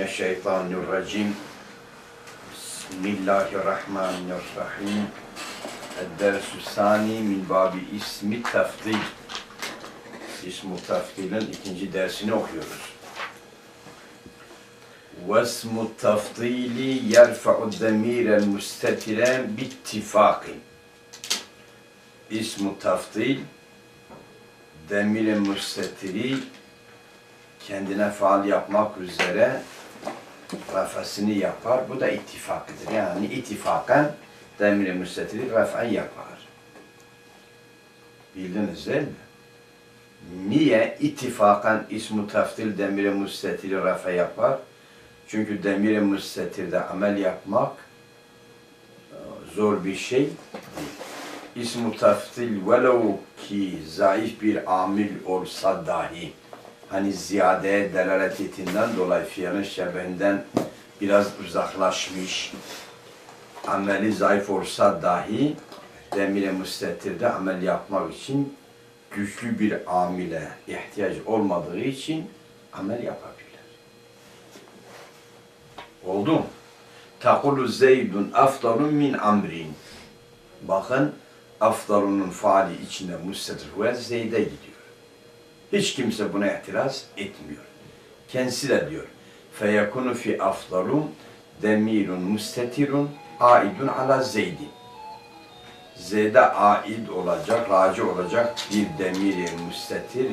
Mineşşeytanirracim. Bismillahirrahmanirrahim. Ed-dersü sani min babi ismi tafdil. İsmu tafdilin ikinci dersini okuyoruz. واسم التفضيل يرفع الضمير المستتر باتفاق اسم التفضيل demir müstetiri kendine faal yapmak üzere rafasını yapar. Bu da ittifakıdır. Yani ittifakan demir müstetiri rafa yapar. Bildiniz değil mi? Niye ittifakan ismu taftil demir müstetiri rafa yapar? Çünkü demir müstetirde amel yapmak e, zor bir şey değil. İsmu taftil velev ki zayıf bir amil olsa dahi hani ziyadeye delalet dolayı fiilin şebehinden biraz uzaklaşmış ameli zayıf olsa dahi demir müstetirde amel yapmak için güçlü bir amile ihtiyaç olmadığı için amel yapabilir. Oldu mu? Takulu zeydun afdalun min amrin. Bakın afdalunun faali içinde müstetir ve zeyde gidiyor. Hiç kimse buna itiraz etmiyor. Kendisi de diyor. Feyekunu fi afdalun demirun müstetirun aidun ala zeydi. Zeyde aid olacak, raci olacak bir demiri müstetir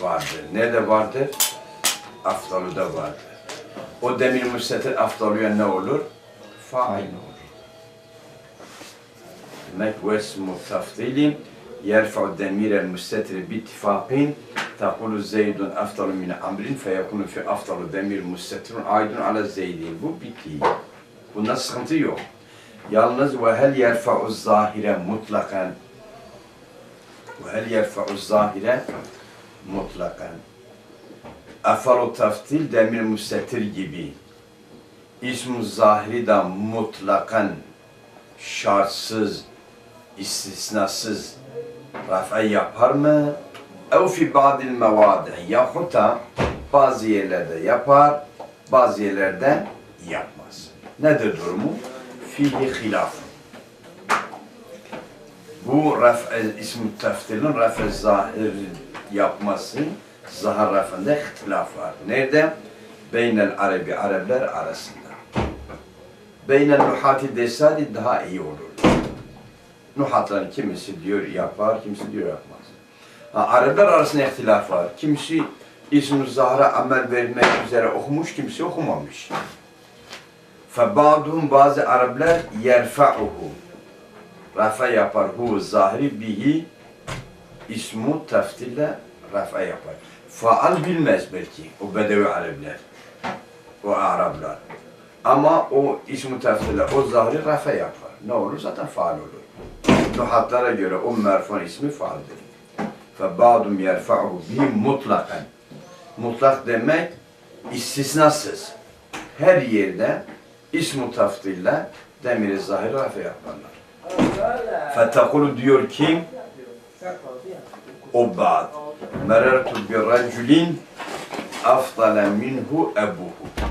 vardır. Nerede vardır? Afdaluda vardır. O demir müstetir afdaluya ne olur? Fail olur. Demek vesmu tafdili yerfa'u demirel müstetir bittifakın takulu zeydun afdalu min amrin feyekunu fi afdalu demir müstetirun aydun ala zeydin. Bu bitti. Bunda sıkıntı yok. Yalnız ve hel yerfa'u zahire mutlakan ve hel yerfa'u zahire mutlakan Efalu taftil demir müstetir gibi ism zahiri da mutlakan şartsız, istisnasız rafa yapar mı? Ev fi ba'dil mevadi yahut da bazı yerlerde yapar, bazı yerlerde yapmaz. Nedir durumu? Fihi hilaf. Bu raf ism teftilin raf zahir yapması zahar rafında ihtilaf var. Nerede? Beynel Arabi Araplar arasında. Beynel nuhati desadi daha iyi olur. Nuhatların kimisi diyor yapar, kimisi diyor yapmaz. Ha, Araplar arasında ihtilaf var. Kimisi İsm-i Zahra amel vermek üzere okumuş, kimisi okumamış. فَبَعْدُهُمْ bazı Araplar yerfa'uhu rafa yapar. Hu zahiri bihi ismu teftille rafa yapar. Faal bilmez belki o Bedevi Araplar, o Araplar. Ama o ismi teftille o zahiri rafa yapar. Ne olur? Zaten faal olur. Nuhatlara göre o merfun ismi faaldir. فَبَعْدُمْ يَرْفَعُهُ بِهِ mutlakan. Mutlak demek istisnasız. Her yerde ismu taftille demiri zahir rafa yaparlar. Fetakulu diyor ki o ba'd merertu bi raculin afdale minhu ebuhu.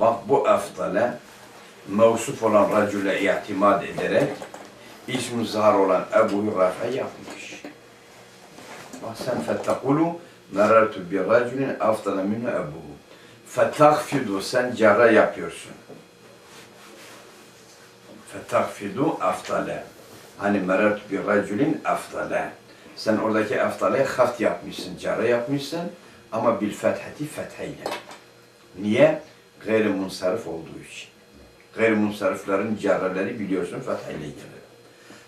Bak bu afdale mevsuf olan racule itimad ederek ismi zahar olan Ebu'yu rafa yapmış. Bak sen fettakulu merertu bi raculin afdale minhu ebuhu. Fetakfidu sen cara yapıyorsun. Fetakfidu aftale. Hani merertu bi raculin aftale. Sen oradaki aftale haft yapmışsın, cara yapmışsın ama bil fethati fetheyle. Niye? Gayri munsarif olduğu için. Gayri munsariflerin carreleri biliyorsun fetheyle gelir.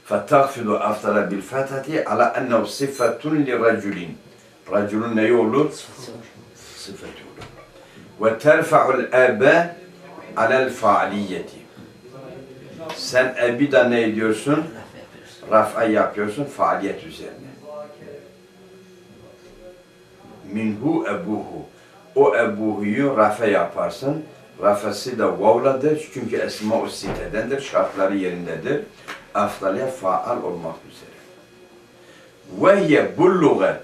Bil fethati ala ennehu sıfetun li raculin. Raculun neyi olur? Sıfeti olur. Ve terfa'ul ebe alel faaliyeti. Sen ebi de ne ediyorsun? Raf'a yapıyorsun faaliyet üzerine. Minhu ebuhu. O ebuhuyu rafa yaparsın. Rafası da vavladır. Çünkü esma-u sitedendir. Şartları yerindedir. Afdaliye faal olmak üzere. Ve hiye bu lugat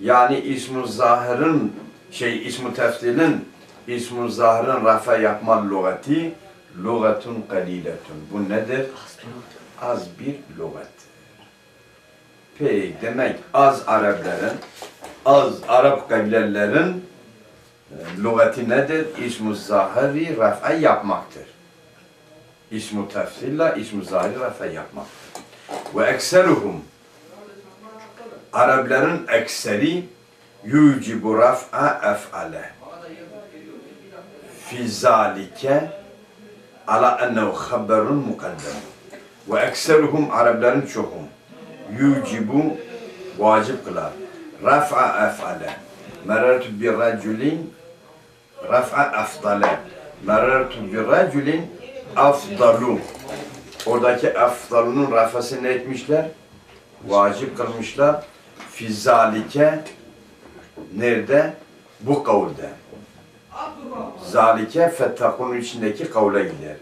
yani ism-i zahirin şey ismu teftilin ismu zahirin rafa yapma lügati lügatun kaliletun. Bu nedir? Az bir lügattır. Peki demek az Arapların, az Arap kabilelerin lügati nedir? İsmu zahiri rafa yapmaktır. İsmu tefsille ismu zahiri rafa yapmaktır. Ve ekseruhum Arapların ekseri yucibu raf'a ef'ale fi zalike ala ennehu haberun mukaddem ve ekseruhum Arapların çokum yucibu vacip kılar raf'a ef'ale merertu bir raculin raf'a afdale merertu bir raculin afdalu oradaki afdalunun rafası ne etmişler? Vacip kılmışlar. Fizalike nerede? Bu kavulde. Zalike fettakunun içindeki kavle gider.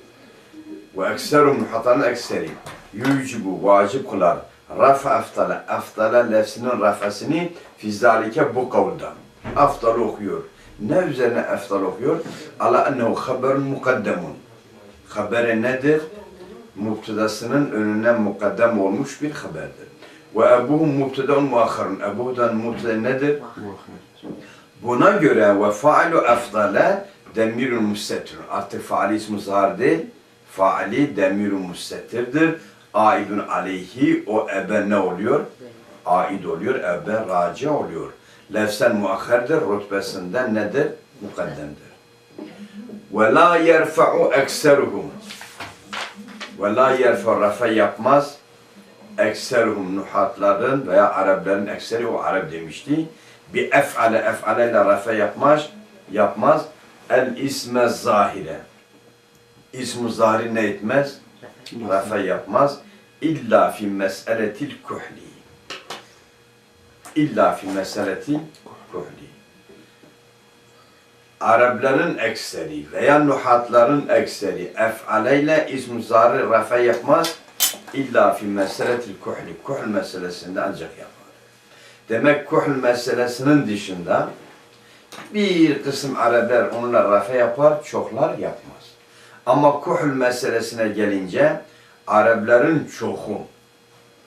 Ve ekserum hatanın ekseri. Yucibu vacip kılar. Rafa aftala. Aftala lefsinin rafasını fizalike bu kavulda. Aftal okuyor. Ne üzerine aftal okuyor? Ala ennehu haberun mukaddemun. Habere nedir? Mubtedasının önüne mukaddem olmuş bir haberdir. Ve ebuhum mubtedaun muakharun. Ebu'dan mubteda nedir? Buna göre ve faalu efdale demirun müstettir. Artık faali ismi zahar değil, faali demirun müstettirdir. Aidun aleyhi o ebe ne oluyor? Aid oluyor, ebe raci oluyor. Lefsen muakhardır, rütbesinden nedir? Mukaddemdir. Ve la yerfa'u ekseruhum. Ve la yerfa rafa yapmaz. Ekseruhum nuhatların veya Arapların ekseri o Arap demişti. Bir ef'ale ef'ale ile rafa yapmaz. Yapmaz. El isme zahire. İsmu zahiri ne etmez? Rafa yapmaz. İlla fi meseletil kuhli. İlla fi meseletil kuhli. Arapların ekseri veya nuhatların ekseri ef'ale ile ismu zahiri rafa yapmaz. İlla fi meseletil kuhli. Kuhl meselesinde ancak yapar. Demek kuhl meselesinin dışında bir kısım Araplar onunla rafa yapar, çoklar yapmaz. Ama kuhl meselesine gelince Arapların çoku,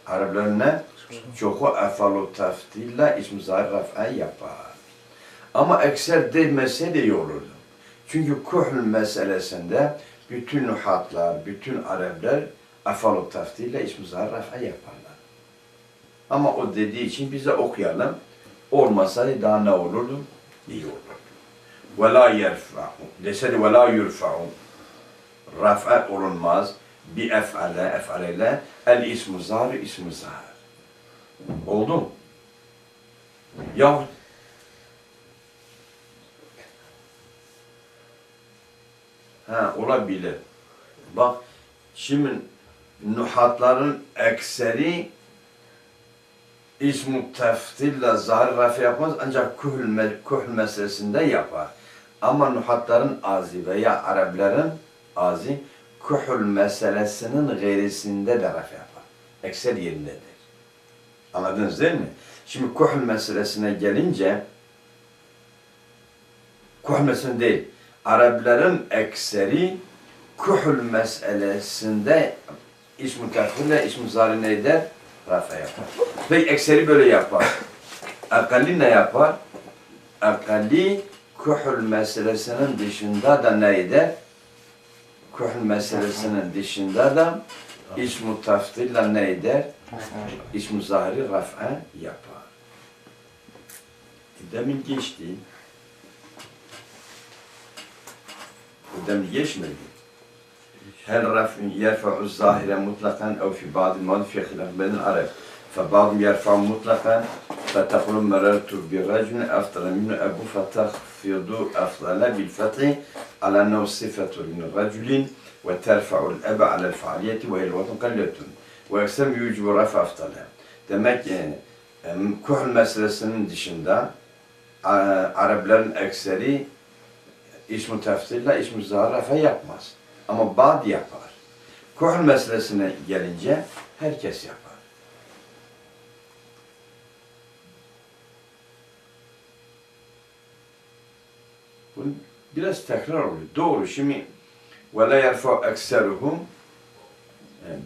Arapların ne? Çoku efalu taftille ismi zahir rafa yapar. Ama ekser demese de iyi olurdu. Çünkü kuhl meselesinde bütün nuhatlar, bütün Araplar efalu taftille ismi zahir rafa yaparlar. Ama o dediği için bize okuyalım. Olmasaydı daha ne olurdu? İyi olurdu. Ve la yerfa'u. Deseydi ve la yurfa'u. Raf'a olunmaz. Bi ef'ale, ef'ale ile el ismu zahir, ismu zahir. Oldu mu? Yahut Ha olabilir. Bak şimdi nuhatların ekseri ismu teftille zahir rafi yapmaz ancak kuhl, me, kuhl meselesinde yapar. Ama nuhatların azi veya Arapların azi kuhl meselesinin gayrisinde de rafi yapar. Ekser yerindedir. Anladınız değil mi? Şimdi kuhl meselesine gelince kuhl meselesinde değil. Arapların ekseri kuhl meselesinde ismu tefille ismu zahir ne eder? Rafa yapar. Ve ekseri böyle yapar. Akalli ne yapar? Akalli kuhul meselesinin dışında da ne eder? Kuhul meselesinin dışında da taftille ne eder? İsmu zahiri raf'a yapar. Demin geçti. Demin geçmedi. هل رفع يرفع الظاهر مطلقا أو في بعض المواضع في خلاف بين العرب فبعضهم يرفع مطلقا فتقول مررت برجل أفضل منه أبو فتخفض أفضل بالفتح على أنه صفة من رجل وترفع الأب على الفعالية وهي الوطن قلة وأكثر يوجب رفع أفضل Demek ki em, kuhl meselesinin dışında a- Arapların ekseri ismu tefsirle ismu zahrafe yapmaz. Ama bad yapar. Kuhl meselesine gelince herkes yapar. Bu biraz tekrar oluyor. Doğru. Şimdi ve la yerfa ekseruhum e,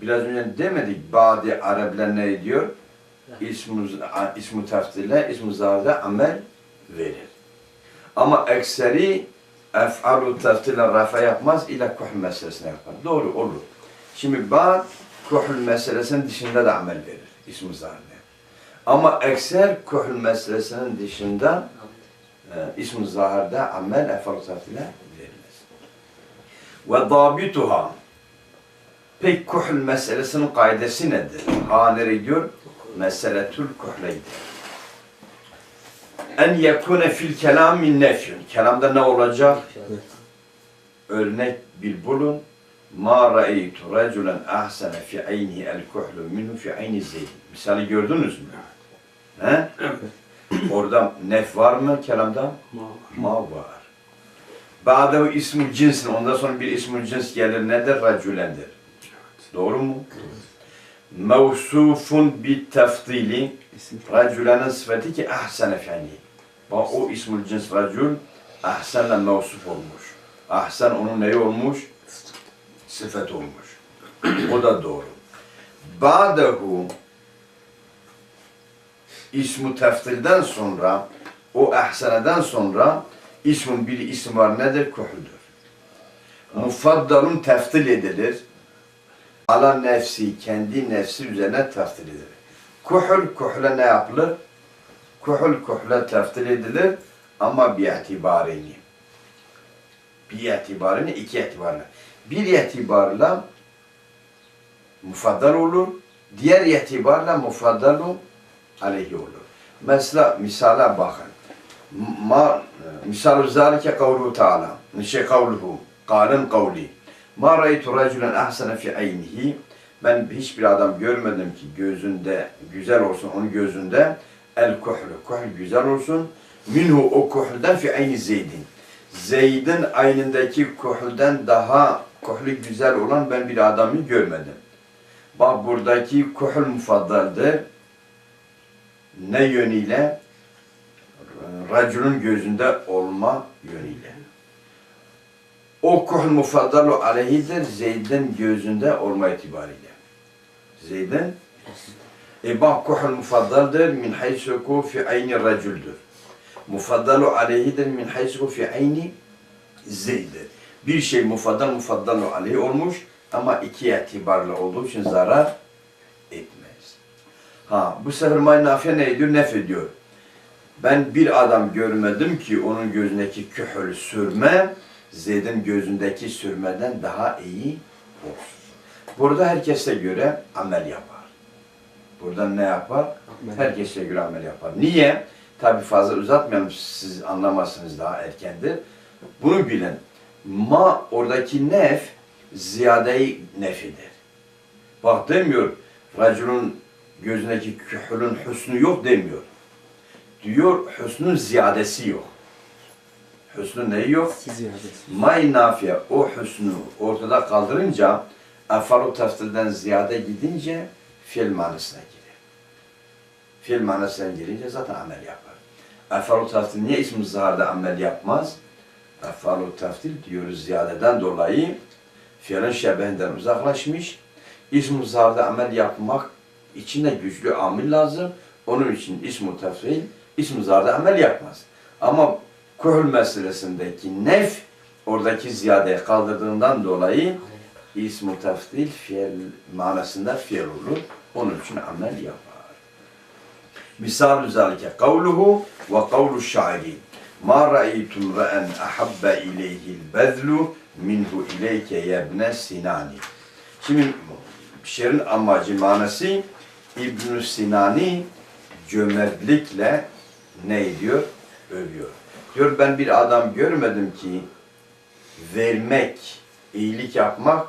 biraz önce demedik bazı Araplar ne diyor? İsmu, ismu teftile, ismu zade amel verir. Ama ekseri ef'alu teftile rafa yapmaz ila kuhl meselesine yapar. Doğru olur. Şimdi ba'd kuhl meselesinin dışında da amel verir. İsmu zade. Ama ekser kuhl meselesinin dışında e, ism-i zahirde amel ef'alu teftile verilmez. Ve dabituha Peki kuhl meselesinin kaidesi nedir? Ha nereye diyor? Meseletül kuhleydi. En yekune fil kelami nefyun. Kelamda ne olacak? Örnek bir bulun. Ma ra'eytu raculen ahsene fi aynihi el kuhlu minhu fi ayni zeyd. Misali gördünüz mü? He? Orada nef var mı kelamda? Ma var. Ba'dehu ismul cinsin. Ondan sonra bir ismul cins gelir. Nedir? Raculendir. Doğru mu? Mevsufun bi teftili raculenin sıfatı ki ahsene fi'li. Bak o ismul cins racul ahsenle mevsuf olmuş. Ahsen onun neyi olmuş? Sıfat olmuş. O da doğru. Ba'dehu ismu teftilden sonra o ahseneden sonra ismin bir isim var nedir? Kuhludur. Mufaddalun teftil edilir. Ala nefsi, kendi nefsi üzerine teftil edilir. Kuhul, kuhle ne yapılır? Kuhul, kuhle teftil edilir ama bir itibarini. Bir itibarini, iki itibarla. Bir itibarla mufaddal olur, diğer itibarla mufaddalu aleyhi olur. Mesela misale bakın. Ma misal zalike kavluhu taala. Şey kavluhu. Kalen kavli. Ma ra'aytu raculen ahsene fi aynihi. Ben hiçbir adam görmedim ki gözünde güzel olsun onun gözünde el kuhlu. Kuhl güzel olsun. Minhu o kuhlden fi ayni Zeydin. Zeyd'in aynındaki kuhlden daha kuhlü güzel olan ben bir adamı görmedim. Bak buradaki kuhl mufaddaldır. Ne yönüyle? Raculun gözünde olma yönüyle. O kuhl mufaddalu aleyhidir Zeyd'in gözünde olma itibariyle. Zeyd'in e bak kuhl mufaddaldır min haysuku fi ayni raculdür. Mufaddalu aleyhidir min haysuku fi ayni Zeyd'dir. Bir şey mufaddal mufaddalu aleyhi olmuş ama iki itibarlı olduğu için zarar etmez. Ha bu sefer may ne ediyor? Nef ediyor. Ben bir adam görmedim ki onun gözündeki kühül sürme Zeyd'in gözündeki sürmeden daha iyi olsun. Burada herkese göre amel yapar. Burada ne yapar? Herkese göre amel yapar. Niye? Tabi fazla uzatmayalım siz anlamazsınız daha erkendir. Bunu bilin. Ma oradaki nef ziyadeyi nefidir. Bak demiyor raculun gözündeki kühülün hüsnü yok demiyor. Diyor hüsnün ziyadesi yok. Hüsnün neyi yok? May nafiye o hüsnü ortada kaldırınca efalu teftilden ziyade gidince fiil manasına girer. Fiil manasına girince zaten amel yapar. Efalu teftil niye ismi zaharda amel yapmaz? Efalu teftil diyoruz ziyadeden dolayı fiilin şebehinden uzaklaşmış. İsmi zaharda amel yapmak için de güçlü amil lazım. Onun için ismu teftil ismi zaharda amel yapmaz. Ama kuhul meselesindeki nef oradaki ziyadeye kaldırdığından dolayı ismu teftil fiil manasında fiil olur. Onun için amel yapar. Misal zalike kavluhu ve kavlu şairi. Ma ra'aytum ra'en ahabba ileyhi'l bezlu minhu ileyke yebne sinani. Şimdi şiirin amacı manası ibn Sinani cömertlikle ne ediyor? Övüyor. Diyor ben bir adam görmedim ki vermek, iyilik yapmak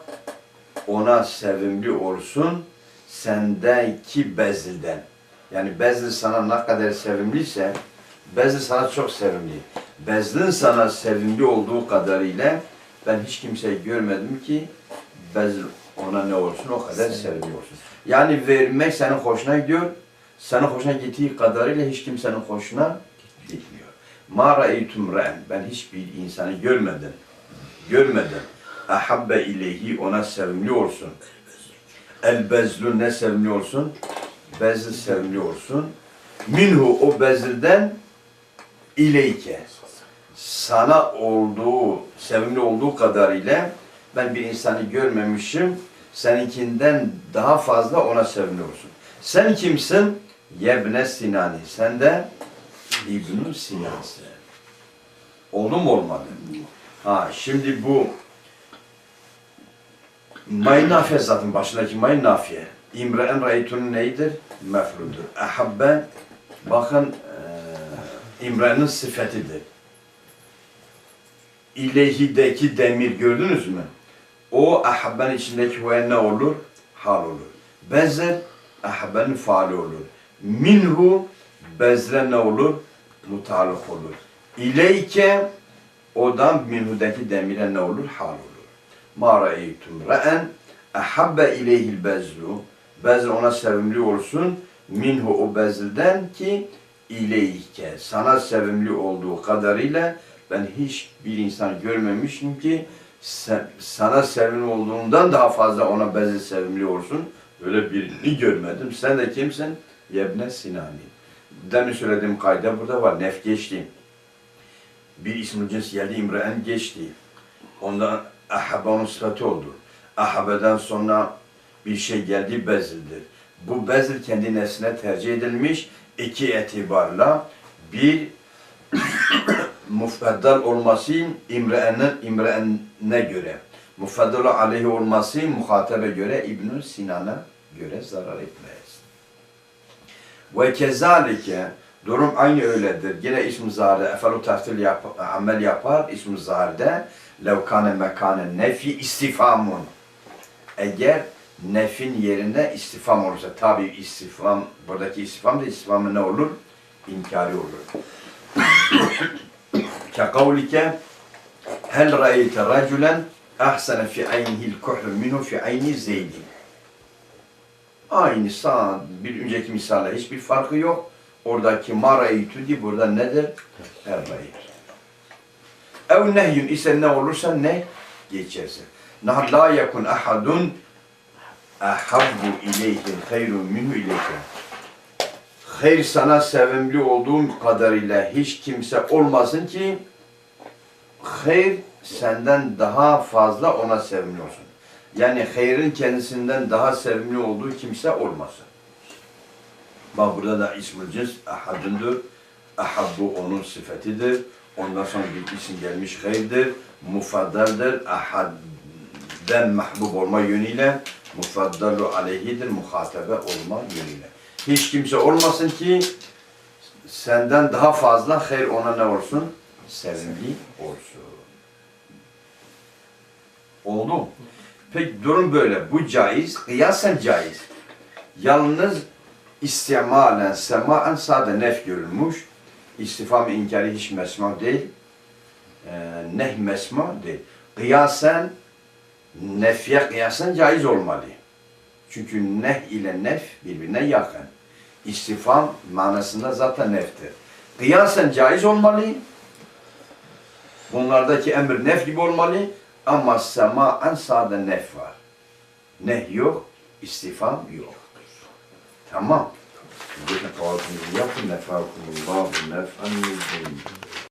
ona sevimli olsun sendeki bezilden. Yani bezli sana ne kadar sevimliyse bezli sana çok sevimli. Bezlin sana sevimli olduğu kadarıyla ben hiç kimseyi görmedim ki bezl ona ne olsun o kadar sevimli olsun. Yani vermek senin hoşuna gidiyor. Senin hoşuna gittiği kadarıyla hiç kimsenin hoşuna gitmiyor. Ma ra'eytum. Ben hiçbir insanı görmedim. Görmedim. Ahabbe ileyhi ona sevimli olsun. El bezlu ne sevimli olsun? Bezl sevimli olsun. Minhu o bezilden ileyke. Sana olduğu, sevimli olduğu kadarıyla ben bir insanı görmemişim. Seninkinden daha fazla ona sevimli olsun. Sen kimsin? Yebne Sinani. Sen de İbn Sinan'sın. Oldu mu olmadı? Ha şimdi bu May nafiye zaten başındaki may nafiye. İmre'en raytunun neydir? Mefludur. Ahabbe bakın eee İmre'nin sıfetidir. İlehideki demir gördünüz mü? O ahabbenin içindeki ve ne olur? Hal olur. Bezer ahabbenin faali olur. Minhu bezre ne olur? Mutallık olur. İleyke odan minhudaki demire ne olur? Hal olur. Ma ra'eytum ra'en ahabbe ileyhil bezlu. Bezr ona sevimli olsun. Minhu o bezlden ki ileyke. Sana sevimli olduğu kadarıyla ben hiç bir insan görmemişim ki sana sevimli olduğundan daha fazla ona bezl sevimli olsun. Öyle birini görmedim. Sen de kimsin? Yebne Sinani. Demin söylediğim kayda burada var. Nef geçti. Bir ismi cins geldi, İmre'en geçti. Ondan ahabbe onun sıfatı oldu. Ahabeden sonra bir şey geldi bezildir. Bu bezil kendi nefsine tercih edilmiş iki etibarla bir mufeddal olması İmre'nin İmre'ne göre. Mufeddal aleyhi olması muhatabe göre İbn Sinan'a göre zarar etmez. Ve kezalike durum aynı öyledir. Yine ism zahirde efalu tahtil yap, amel yapar. İsm zahirde lev kane mekane nefi istifamun. Eğer nefin yerine istifam olursa tabi istifam buradaki istifam da istifamı ne olur? İnkari olur. Kekavlike hel ra'eyte raculen ahsene fi aynihil kuhru minhu fi ayni zeydin. Aynı sağ bir önceki misalle hiçbir farkı yok. Oradaki marayı tudi burada nedir? Her rayı. Ev nehyün ise ne olursa ne geçerse. Nah la yakun ahadun ahabbu ileyhin hayrun minhu ileyke. Hayır sana sevimli olduğum kadarıyla hiç kimse olmasın ki hayır senden daha fazla ona sevimli olsun. Yani hayrın kendisinden daha sevimli olduğu kimse olmasın. Bak burada da ismül cins ahadındır. Ahabbu onun sıfatidir. Ondan sonra bir isim gelmiş hayırdır. Mufaddaldır. Ahadden mahbub olma yönüyle mufaddalu aleyhidir. Muhatabe olma yönüyle. Hiç kimse olmasın ki senden daha fazla hayır ona ne olsun? Sevimli olsun. Oldu mu? Peki durum böyle. Bu caiz. Kıyasen caiz. Yalnız istimalen, semaen sade nef görülmüş. İstifam inkari hiç mesma değil. Ee, neh mesma değil. Kıyasen nefye kıyasen caiz olmalı. Çünkü neh ile nef birbirine yakın. İstifam manasında zaten neftir. Kıyasen caiz olmalı. Bunlardaki emir nef gibi olmalı. Ama semaen sade nef var. Neh yok, istifam yok. Tamam. Bakın kahvaltınızı yapın. Nefakumullahu nef'an